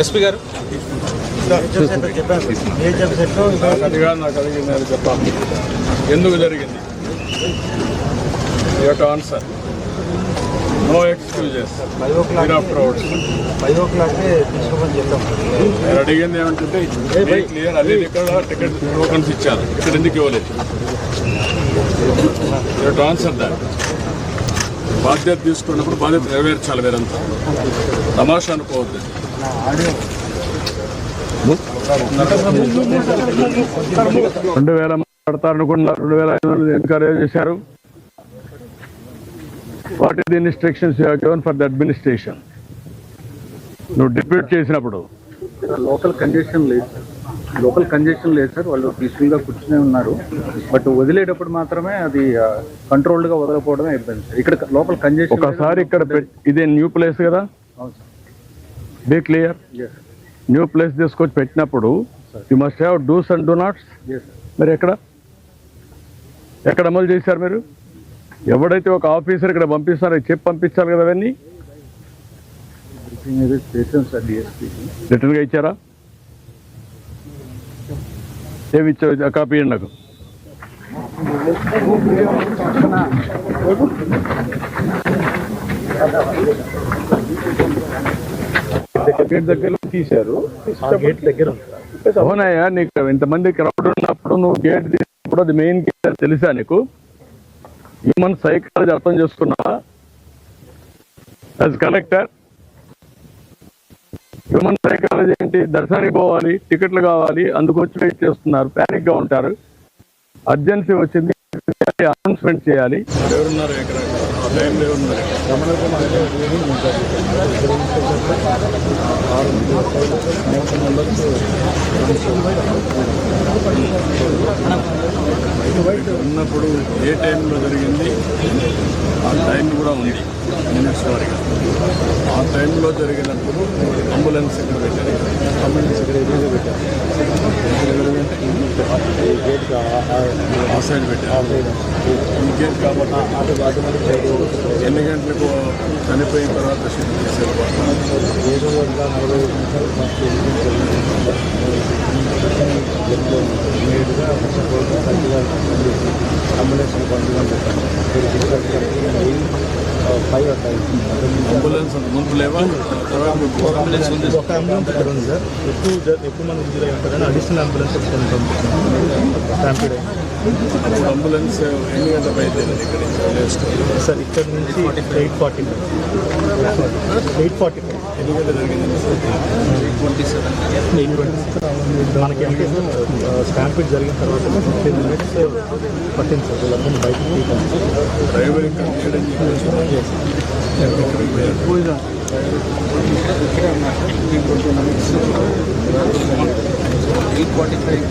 SP గారు. నాకు అడిగింది చెప్పాలి ఎందుకు జరిగింది? Answer no excuses five o'clock తీసుకోమని చెప్పాం నేను అడిగింది ఏమంటే క్లియర్ అన్ని ఇక్కడ టికెట్ టోకన్స్ ఇచ్చారు. ఇక్కడ ఎందుకు ఇవ్వలేదు? యూ ఆన్సర్ దాట్ బాధ్యత తీసుకున్నప్పుడు బాధ్యత నెరవేర్చాలి వేరంతా తమాషా అనుకోవద్దు. రెండు వేల మాట్లాడతారు అనుకున్నారు రెండు వేల ఐదు వందలు ఎన్కరేజ్ చేశారు. What is the instructions you given for the administration నువ్వు డిప్యూట్ చేసినప్పుడు. లోకల్ కంజెషన్ లేదు. లోకల్ కంజెషన్ లేదు సార్ వాళ్ళు పీస్ఫుల్గా కూర్చునే ఉన్నారు. బట్ వదిలేటప్పుడు మాత్రమే అది కంట్రోల్డ్గా వదలకపోవడమే ఇబ్బంది సార్ ఇక్కడ లోకల్ కంజెషన్ ఒకసారి ఇక్కడ ఇదే న్యూ ప్లేస్ కదా? అవును sir be clear new place తీసుకొచ్చి పెట్టినప్పుడు you must have dos and don'ts మరి ఎక్కడ? ఎక్కడ అమలు చేశారు మీరు? ఎవడైతే ఒక ఆఫీసర్ ఇక్కడ పంపిస్తారో చెప్పి పంపించాలి కదా అవన్నీ? రిటర్న్గా ఇచ్చారా? ఏమి ఇచ్చారు? ఆ కాపీ నాకు. గేట్ దగ్గర తీశారు. గేట్ దగ్గర అవునయ్యా నీకు ఇంతమంది క్రౌడ్ ఉన్నప్పుడు నువ్వు గేట్ తీసినప్పుడు అది మెయిన్ గేట్ అని తెలుసా నీకు? హ్యూమన్ సైకాలజీ అర్థం చేసుకున్నావా? యాజ్ కలెక్టర్ హ్యూమన్ సైకాలజీ ఏంటి? దర్శనానికి పోవాలి టికెట్లు కావాలి అందుకు వచ్చి వెయిట్ చేస్తున్నారు ప్యానిక్గా ఉంటారు. అర్జెన్సీ వచ్చింది అనౌన్స్మెంట్ చేయాలి. ఎవరున్నారు ఇక్కడ రమణ కుమార్ ఉన్నప్పుడు ఏ టైంలో జరిగింది? ఆ టైం కూడా ఉంది. మినిట్స్ వరకు ఆ టైంలో జరిగినప్పుడు అంబులెన్స్ ఇక్కడ పెట్టారు. అంబులెన్స్ ఇక్కడ పెట్టారు? గేట్ ఆ సైడ్ పెట్టారు ఈ గేట్ కాబట్టి అటు అటువంటి ఎన్ని గంటలకు చనిపోయిన తర్వాత షిఫ్ట్ చేశారు ఏడు వందల నలభై నిమిషాలు ఫస్ట్ ఇమీడియట్గా అంబులెన్స్ పంపించడం అంబులెన్స్ ముందు లేవా అంబులెన్స్ ఉంది ఒక అంబులెన్స్ ఇక్కడ ఉంది. సార్. ఎక్కువ ఎక్కువ మంది ఇంజూర్ అయి ఉంటారని అడిషనల్ అంబులెన్స్ ఒకటి అప్పుడు అంబులెన్స్ ఎన్ని గంటలకు బయలుదేరింది? సార్ ఇక్కడ నుంచి eight forty eight forty five ఎన్ని గంటలు జరిగింది మనకి అంటే జరిగిన తర్వాత ఫిఫ్టీన్ మినిట్స్ పట్టింది సార్ వీళ్ళందరినీ బయటకు డ్రైవర్ ఇక్కడ ఫార్టీ ఫైవ్